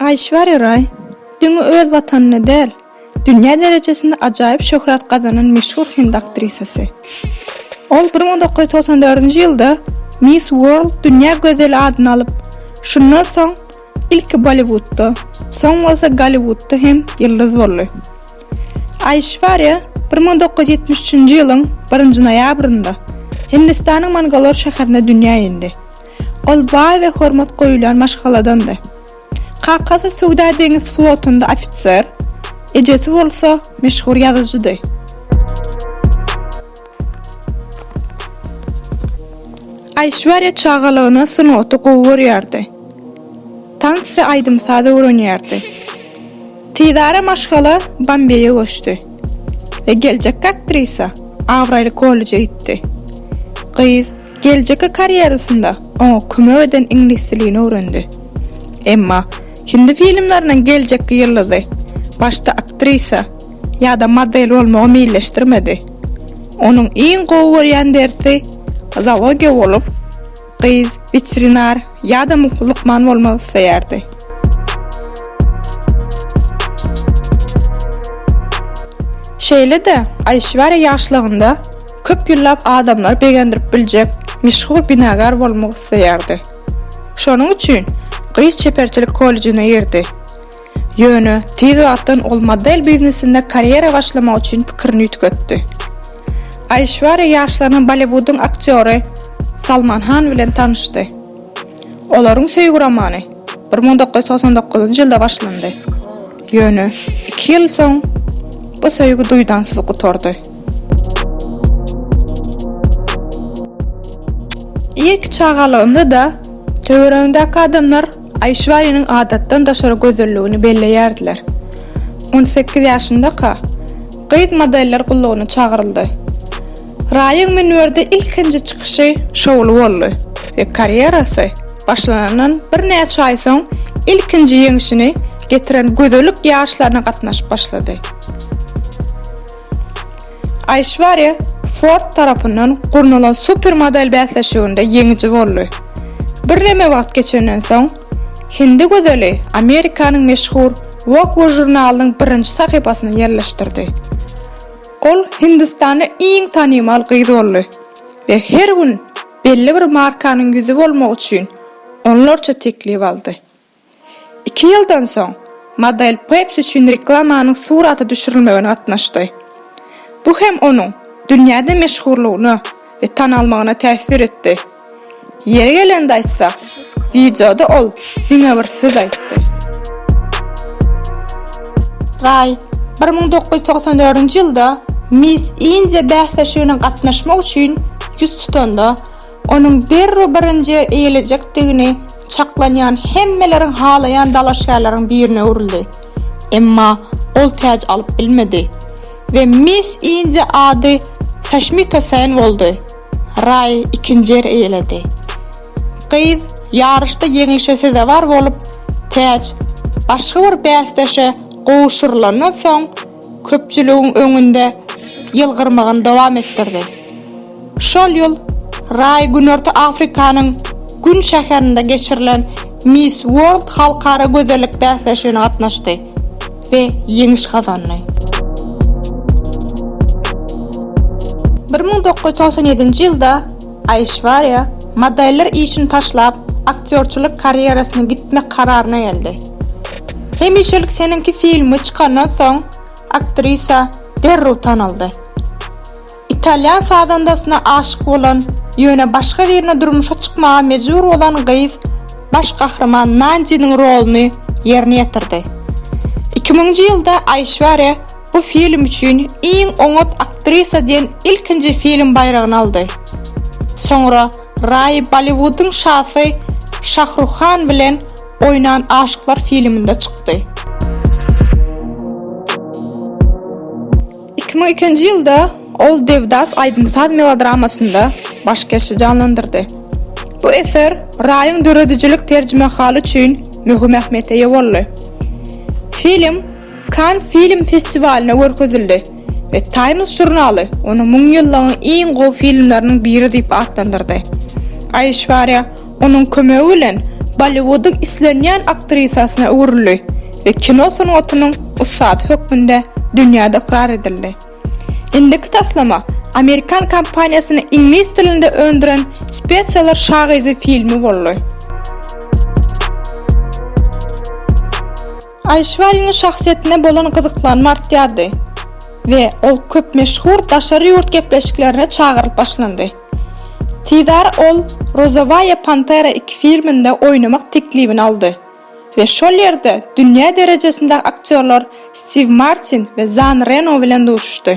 Ayşwary Ray, dünü öz watanyny del, dünýä derejesinde ajaýyp şöhret gazanan meşhur hind aktrisasi. Ol 1994-nji ýylda Miss World dünýä gözeli adyny alyp, şundan soň ilki Bollywoodda, soň bolsa Gollywoodda hem ýyldız boldy. Ayşwary 1973-nji ýylyň 1-nji noýabrynda Hindistanyň Mangalore şäherine dünýä indi. Ol baý we hormat goýulan maşgaladandy. Kakası Suda Deniz Flotunda ofitser, ejesi bolsa meşhur ýazyjydy. Ayşwarya çağalygyna synoty gowurýardy. Tansi aýdymsada öwrenýärdi. Tidara maşgala Bombeýe goşdy. Ve geljek aktrisa Avrail kolleje gitdi. Gyz geljek karýerasynda oňa kömek eden ingliz dilini öwrendi. Emma hindi filmlerinden geljek ýyllady. Başta aktrisa ýa-da model bolmagy meýilleşdirmedi. Onun iň gowurýan dersi zoologiya bolup, gyz veterinar ýa-da muhlukman bolmagy isleýärdi. Şeýle de Ayşwary ýaşlygynda köp ýyllap adamlar begendirip biljek meşhur binagar bolmagy isleýärdi. Şonuň üçin Gyz çeperçilik kolleджine girdi. Ýöne tiz wagtdan ol model biznesinde karýera başlamak üçin pikirini ýetgetdi. Ayşwary ýaşlaryň Bollywood'un aktýory Salman Han bilen tanışdy. Olaryň söýgü romany 1999-njy ýylda başlandy. Ýöne 2 ýyl bu söýgü duýdansyz gutordy. İlk çağalığında da töwerendäki adamlar Aishwaryanyň adatdan daşara gözelligini belleýärdiler. 18 ýaşynda Qeyd modeller gullugyna çağırıldy. Ryan Menwerde ilkinji çykyşı şowul boldy we karierasy başlanandan bir näçe ay soň ilkinji ýeňişini getiren gözellik ýaşlaryna gatnaşyp başlady. Aishwarya Ford tarapından kurnulan supermodel bäsleşiginde ýeňiji boldy. Bir neme wagt geçenden soň Hindi gözeli Amerikanyň meşhur Vogue jurnalynyň birinji sahypasyna ýerleşdirdi. Ol Hindistany iň tanimal gyz boldy we her gün belli bir markanyň ýüzi bolmak üçin onlarça teklip aldy. 2 ýyldan soň model Pepsi üçin reklamanyň suraty düşürilmegine gatnaşdy. Bu hem onu dünýäde meşhurlugyny we tanalmagyna täsir etdi. Ýere gelende aýtsa, videoda ol diňe bir söz aýtdy. Ray 1994-nji ýylda Miss India bähseşigine gatnaşmak üçin ýüz tutanda, onuň derre birinji ýer eýiljekdigini çaklanýan hemmeleriň halaýan dalaşýarlaryň birine urildi. Emma ol täj alyp bilmedi we Miss India ady Sashmita Sen boldy. Ray ikinji ýer eýildi. Gyz ýarışda ýeňişe sezewar bolup, täç başga bir bäsdeşe gowşurlanan soň köpçüligiň öňünde ýylgyrmagyny dowam etdirdi. Şol ýyl Ray Günörtü Afrikanyň Gün şäherinde geçirilen Miss World halkara gözellik bäsleşigine gatnaşdy we ýeňiş gazandy. 1997-nji ýylda Ayşwarya modeller işini taşlap aktörçülük karýerasyny gitmek kararyna geldi. Hemişelik seninki filmi çykandan soň aktrisa derru tanaldy. İtalyan fadandasyna aşyk bolan, ýöne başga birine durmuşa çykmaga mejbur bolan gyz baş kahraman Nanji'nin rolunu ýerine ýetirdi. 2000-nji ýylda Aishwarya bu film üçin iň oňat aktrisa diýen ilkinji film bayragyny aldy. Soňra Ray Bollywood'un şahsy Shahrukh Khan bilen oynan aşıklar filminde çykdy. 2002-nji ýylda ol Devdas Aydymsaz melodramasynda baş keşi canlandyrdy. Bu eser Ray'ın döredicilik tercüme halı üçin mühüm ähmiýete boldy. Film Cannes Film Festivaline görkezildi ve Times jurnaly onu muň ýyllaryň iň gowy filmleriň biri diýip atlandyrdy. Aishwarya onun kömegi bilen Bollywoodun islenýän aktrisasyna ugruldy we kino sanwatynyň ustad hökmünde dünýäde ikrar edildi. Indiki taslama Amerikan kompaniýasyny ingliz dilinde öndüren spesialar şagyzy filmi boldy. Aishwaryaň şahsiýetine bolan gyzyklanma artýardy we ol köp meşhur daşary ýurt gepleşiklerine çağırıp başlandy. Tidar ol Rozovaya Pantera 2 filminde oynamak teklifini aldı. Ve şol yerde dünya derejesinde aktörler Steve Martin ve Zan Reno bilen duruşdu.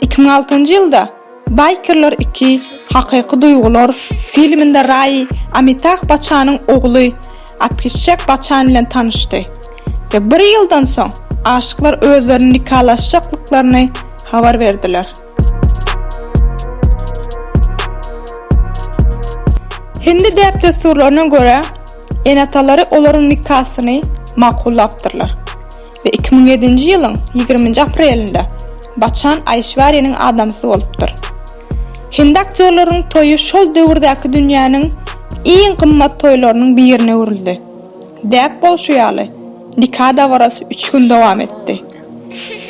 2006 ýylda Bikerler 2 Hakyky duygular filminde Rai Amitabh Bachchan'ın ogly Abhishek Bachchan bilen tanışdy. Ve bir ýyldan soň aşyklar özlerini nikahlaşacaklyklaryny habar verdiler. Hindi dəb dəsturlarına görə enataları onların nikahını maqullabdırlar. Ve 2007-ci ýylyň 20 aprelinde Baçan Ayşwariýanyň adamsy bolupdyr. Hindi aktyorlaryň toýu şol döwürdäki dünýäniň iň gymmat toýlarynyň birine urildi. Däp bolşuýaly nikah dawarasy 3 gün dowam etdi.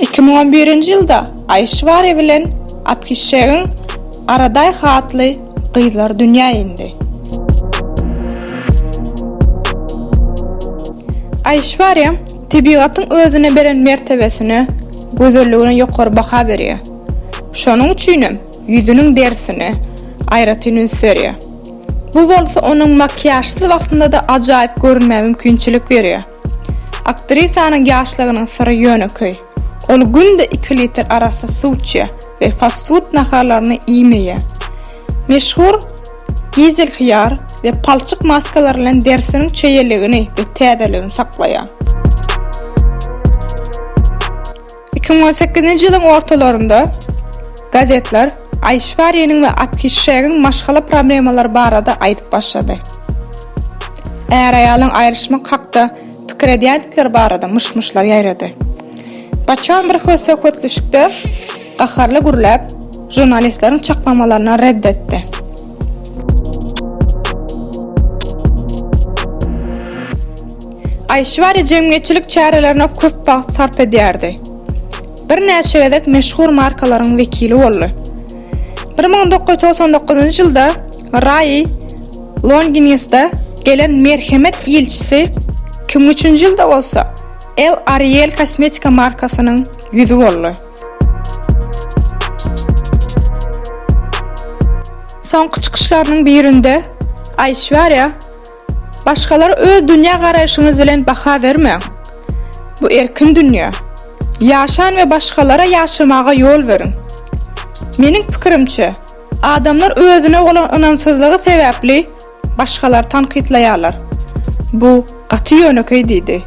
2011-nji ýylda Ayşwari bilen Apkişeýin Araday hatly gyzlar indi. Ayşvariya təbiətin özünə berən mertebesini, gözəlligini ýokary baha berýär. Şonuň üçin ýüzüniň dersini aýratyn serýär. Bu bolsa onuň makyajsy wagtynda da ajaýyp görünmäge mümkinçilik berýär. Aktrisanyň ýaşlygynyň syry ýöneki. Ol günde 2 litr arasy suw içýär we fast food naharlaryny iýmeýär. Meşhur Gizel Xiyar ve palçık maskalarla dersinin çeyirliğini ve täzeliğini saklayan. 2018-nji ýylyň ortalarında gazetler Aýşwariýanyň we Apkişäýiniň maşgala problemalar barada aýdyp başlady. Äger aýalyň aýryşmak hakda pikir edýändikler barada mışmışlar ýaýrady. Baçan bir hwasa kötleşikde gaharly gurulap jurnalistleriň çaklamalaryna reddetdi. Aýşwarya jemgyýetçilik çärelerine köp wagt sarp edýärdi. Bir näçe meşhur markalaryň wekili boldy. 1999-njy ýylda Rai Longinius'da gelen merhemet ilçisi 2003 ýylda bolsa El Ariel kosmetika markasynyň ýüzü boldy. Soňky çykyşlarynyň birinde Aýşwarya Başkaları öz dünya garaýşyňyz bilen baha bermeň. Bu erkin dünýä. Yaşan we başkalara yaşamaga ýol berin. Meniň pikirimçe, adamlar özüne bolan ynançsyzlygy sebäpli başkalar tanqidlaýarlar. Bu ýöneköý diýdi.